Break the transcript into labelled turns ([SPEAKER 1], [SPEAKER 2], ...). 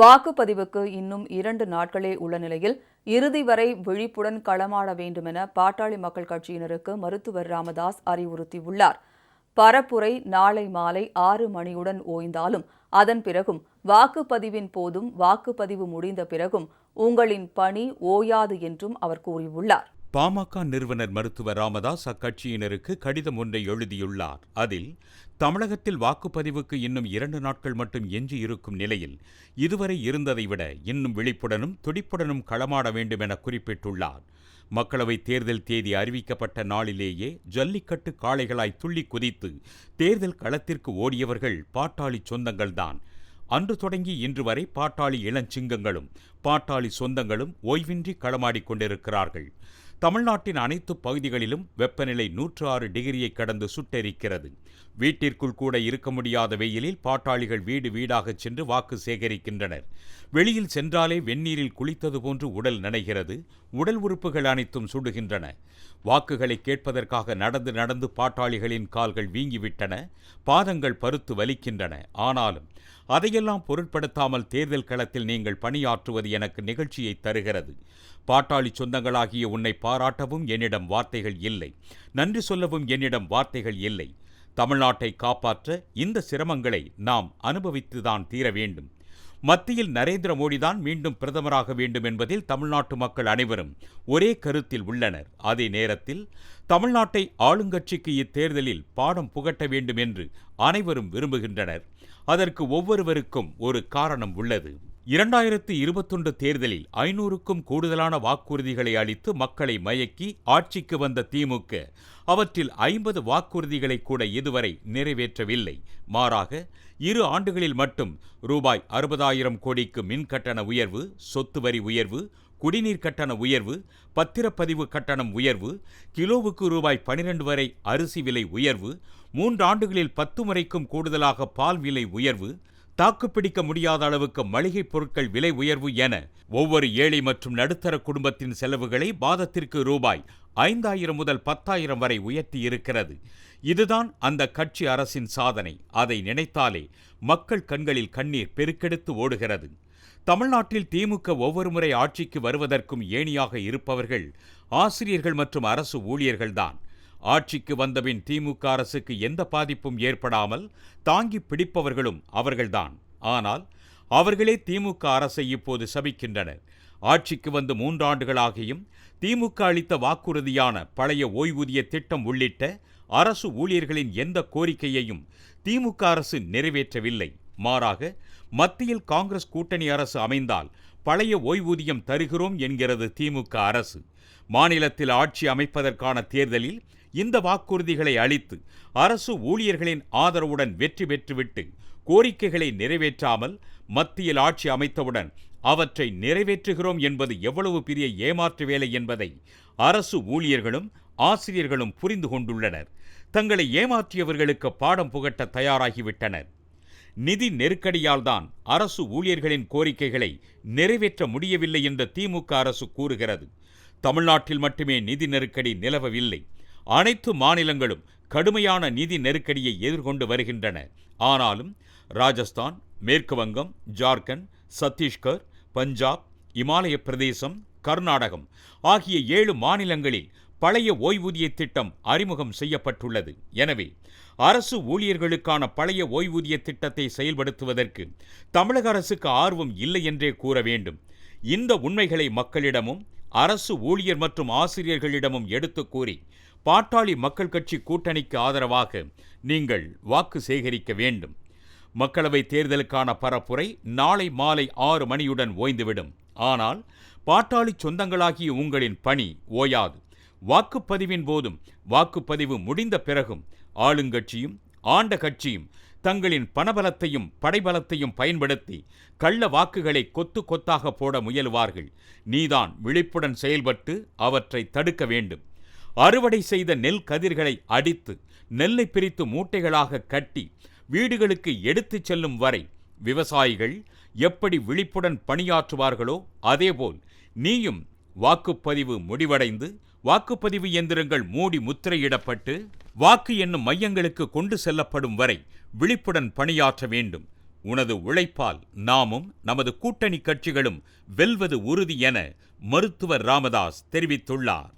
[SPEAKER 1] வாக்குப்பதிவுக்கு இன்னும் இரண்டு நாட்களே உள்ள நிலையில் இறுதி வரை விழிப்புடன் களமாட வேண்டுமென பாட்டாளி மக்கள் கட்சியினருக்கு மருத்துவர் ராமதாஸ் அறிவுறுத்தியுள்ளார். பரப்புரை நாளை மாலை ஆறு மணியுடன் ஓய்ந்தாலும் அதன் பிறகும் வாக்குப்பதிவின் போதும் வாக்குப்பதிவு முடிந்த பிறகும் உங்களின் பணி ஓயாது என்றும் அவர் கூறியுள்ளார்.
[SPEAKER 2] பாமக நிறுவனர் மருத்துவர் ராமதாஸ் அக்கட்சியினருக்கு கடிதம் ஒன்றை எழுதியுள்ளார். அதில் தமிழகத்தில் வாக்குப்பதிவுக்கு இன்னும் இரண்டு நாட்கள் மட்டும் எஞ்சி இருக்கும் நிலையில் இதுவரை இருந்ததை விட இன்னும் விழிப்புடனும் துடிப்புடனும் களமாட வேண்டும் என குறிப்பிட்டுள்ளார். மக்களவைத் தேர்தல் தேதி அறிவிக்கப்பட்ட நாளிலேயே ஜல்லிக்கட்டு காளைகளாய் துள்ளி குதித்து தேர்தல் களத்திற்கு ஓடியவர்கள் பாட்டாளி சொந்தங்கள்தான். அன்று தொடங்கி இன்று வரை பாட்டாளி இளஞ்சிங்கங்களும் பாட்டாளி சொந்தங்களும் ஓய்வின்றி களமாடிக் கொண்டிருக்கிறார்கள். தமிழ்நாட்டின் அனைத்து பகுதிகளிலும் வெப்பநிலை நூற்று ஆறு டிகிரியை கடந்து சுட்டெரிக்கிறது. வீட்டிற்குள் கூட இருக்க முடியாத வெயிலில் பாட்டாளிகள் வீடு வீடாகச் சென்று வாக்கு சேகரிக்கின்றனர். வெளியில் சென்றாலே வெந்நீரில் குளித்தது போன்று உடல் நனைகிறது. உடல் உறுப்புகள் அனைத்தும் சுடுகின்றன. வாக்குகளை கேட்பதற்காக நடந்து நடந்து பாட்டாளிகளின் கால்கள் வீங்கிவிட்டன. பாதங்கள் பருத்து வலிக்கின்றன. ஆனாலும் அதையெல்லாம் பொருட்படுத்தாமல் தேர்தல் களத்தில் நீங்கள் பணியாற்றுவது எனக்கு நிகழ்ச்சியை தருகிறது. பாட்டாளி சொந்தங்களாகிய உன்னை பாராட்டவும் என்னிடம் வார்த்தைகள் இல்லை. நன்றி சொல்லவும் என்னிடம் வார்த்தைகள் இல்லை. தமிழ்நாட்டை காப்பாற்ற இந்த சிரமங்களை நாம் அனுபவித்துதான் தீர வேண்டும். மத்தியில் நரேந்திர மோடிதான் மீண்டும் பிரதமராக வேண்டும் என்பதில் தமிழ்நாட்டு மக்கள் அனைவரும் ஒரே கருத்தில் உள்ளனர். அதே நேரத்தில் தமிழ்நாட்டை ஆளுங்கட்சிக்கு இத்தேர்தலில் பாடம் புகட்ட வேண்டும் என்று அனைவரும் விரும்புகின்றனர். அதற்கு ஒவ்வொருவருக்கும் ஒரு காரணம் உள்ளது. இரண்டாயிரத்து இருபத்தொன்று தேர்தலில் ஐநூறுக்கும் கூடுதலான வாக்குறுதிகளை அளித்து மக்களை மயக்கி ஆட்சிக்கு வந்த திமுக அவற்றில் ஐம்பது வாக்குறுதிகளை கூட இதுவரை நிறைவேற்றவில்லை. மாறாக இரு ஆண்டுகளில் மட்டும் ரூபாய் அறுபதாயிரம் கோடிக்கு மின் கட்டண உயர்வு சொத்து வரி உயர்வு குடிநீர் கட்டண உயர்வு பத்திரப்பதிவு கட்டணம் உயர்வு கிலோவுக்கு ரூபாய் பனிரெண்டு வரை அரிசி விலை உயர்வு மூன்று ஆண்டுகளில் பத்து முறைக்கும் கூடுதலாக பால் விலை உயர்வு தாக்குப்பிடிக்க முடியாத அளவுக்கு மளிகைப் பொருட்கள் விலை உயர்வு என ஒவ்வொரு ஏழை மற்றும் நடுத்தர குடும்பத்தின் செலவுகளை மாதத்திற்கு ரூபாய் ஐந்தாயிரம் முதல் பத்தாயிரம் வரை உயர்த்தி இருக்கிறது இதுதான் அந்த கட்சி அரசின் சாதனை. அதை நினைத்தாலே மக்கள் கண்களில் கண்ணீர் பெருக்கெடுத்து ஓடுகிறது. தமிழ்நாட்டில் திமுக ஒவ்வொரு முறை ஆட்சிக்கு வருவதற்கும் ஏணியாக இருப்பவர்கள் ஆசிரியர்கள் மற்றும் அரசு ஊழியர்கள்தான். ஆட்சிக்கு வந்தபின் திமுக அரசுக்கு எந்த பாதிப்பும் ஏற்படாமல் தாங்கி பிடிப்பவர்களும் அவர்கள்தான். ஆனால் அவர்களே திமுக அரசை இப்போது சபிக்கின்றனர். ஆட்சிக்கு வந்து மூன்றாண்டுகளாகியும் திமுக அளித்த வாக்குறுதியான பழைய ஓய்வூதிய திட்டம் உள்ளிட்ட அரசு ஊழியர்களின் எந்த கோரிக்கையையும் திமுக அரசு நிறைவேற்றவில்லை. மாறாக மத்தியில் காங்கிரஸ் கூட்டணி அரசு அமைந்தால் பழைய ஓய்வூதியம் தருகிறோம் என்கிறது திமுக அரசு. மாநிலத்தில் ஆட்சி அமைப்பதற்கான தேர்தலில் இந்த வாக்குறுதிகளை அளித்து அரசு ஊழியர்களின் ஆதரவுடன் வெற்றி பெற்றுவிட்டு கோரிக்கைகளை நிறைவேற்றாமல் மத்தியில் ஆட்சி அமைத்தவுடன் அவற்றை நிறைவேற்றுகிறோம் என்பது எவ்வளவு பெரிய ஏமாற்று வேலை என்பதை அரசு ஊழியர்களும் ஆசிரியர்களும் புரிந்து கொண்டுள்ளனர். தங்களை ஏமாற்றியவர்களுக்கு பாடம் புகட்ட தயாராகிவிட்டனர். நிதி நெருக்கடியால் தான் அரசு ஊழியர்களின் கோரிக்கைகளை நிறைவேற்ற முடியவில்லை என்று திமுக அரசு கூறுகிறது. தமிழ்நாட்டில் மட்டுமே நிதி நெருக்கடி நிலவவில்லை. அனைத்து மாநிலங்களும் கடுமையான நிதி நெருக்கடியை எதிர்கொண்டு வருகின்றன. ஆனாலும் ராஜஸ்தான் மேற்கு வங்கம் ஜார்க்கண்ட் சத்தீஸ்கர் பஞ்சாப் இமாலய பிரதேசம் கர்நாடகம் ஆகிய ஏழு மாநிலங்களில் பழைய ஓய்வூதிய திட்டம் அறிமுகம் செய்யப்பட்டுள்ளது. எனவே அரசு ஊழியர்களுக்கான பழைய ஓய்வூதிய திட்டத்தை செயல்படுத்துவதற்கு தமிழக அரசுக்கு ஆர்வம் இல்லை என்றே கூற வேண்டும். இந்த உண்மைகளை மக்களிடமும் அரசு ஊழியர் மற்றும் ஆசிரியர்களிடமும் எடுத்துக் கூறி பாட்டாளி மக்கள் கட்சி கூட்டணிக்கு ஆதரவாக நீங்கள் வாக்கு சேகரிக்க வேண்டும். மக்களவை தேர்தலுக்கான பரப்புரை நாளை மாலை ஆறு மணியுடன் ஓய்ந்துவிடும். ஆனால் பாட்டாளி சொந்தங்களாகிய உங்களின் பணி ஓயாது. வாக்குப்பதிவின் போதும் வாக்குப்பதிவு முடிந்த பிறகும் ஆளுங்கட்சியும் ஆண்ட கட்சியும் தங்களின் பணபலத்தையும் படைபலத்தையும் பயன்படுத்தி கள்ள வாக்குகளை கொத்து கொத்தாக போட முயலுவார்கள். நீதான் விழிப்புடன் செயல்பட்டு அவற்றை தடுக்க வேண்டும். அறுவடை செய்த நெல் கதிர்களை அடித்து நெல்லை பிரித்து மூட்டைகளாக கட்டி வீடுகளுக்கு எடுத்துச் செல்லும் வரை விவசாயிகள் எப்படி விழிப்புடன் பணியாற்றுவார்களோ அதேபோல் நீயும் வாக்குப்பதிவு முடிவடைந்து வாக்குப்பதிவு இயந்திரங்கள் மூடி முத்திரையிடப்பட்டு வாக்கு என்னும் மையங்களுக்கு கொண்டு செல்லப்படும் வரை விழிப்புடன் பணியாற்ற வேண்டும். உனது உழைப்பால் நாமும் நமது கூட்டணி கட்சிகளும் வெல்வது உறுதி என மருத்துவர் ராமதாஸ் தெரிவித்துள்ளார்.